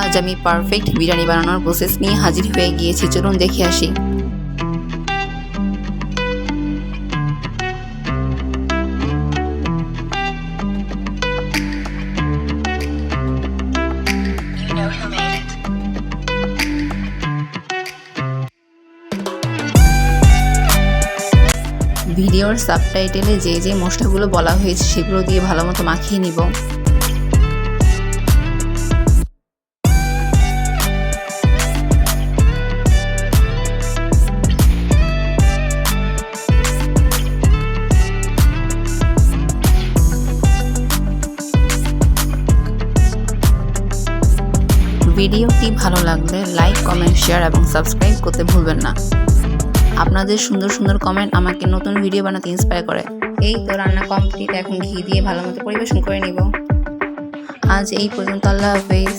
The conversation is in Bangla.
আজ আমি পারফেক্ট বিরিয়ানি বানানোর প্রসেস নিয়ে হাজির হয়ে গিয়েছি চলুন দেখে আসি. ভিডিওর সাবটাইটেলে যে যে মশলাগুলো বলা হয়েছে, সেগুলো দিয়ে ভালো মতো মাখিয়ে নিব ভিডিওটি ভালো লাগলে লাইক, কমেন্ট, শেয়ার এবং সাবস্ক্রাইব করতে ভুলবেন না। আপনাদের সুন্দর সুন্দর কমেন্ট আমাকে নতুন ভিডিও বানাতে ইন্সপায়ার করে। এই তো রান্না কমপ্লিট এখন ঘি দিয়ে ভালো মতো পরিবেশন করে নিব। আজ এই পর্যন্ত, আল্লাহ হাফেজ।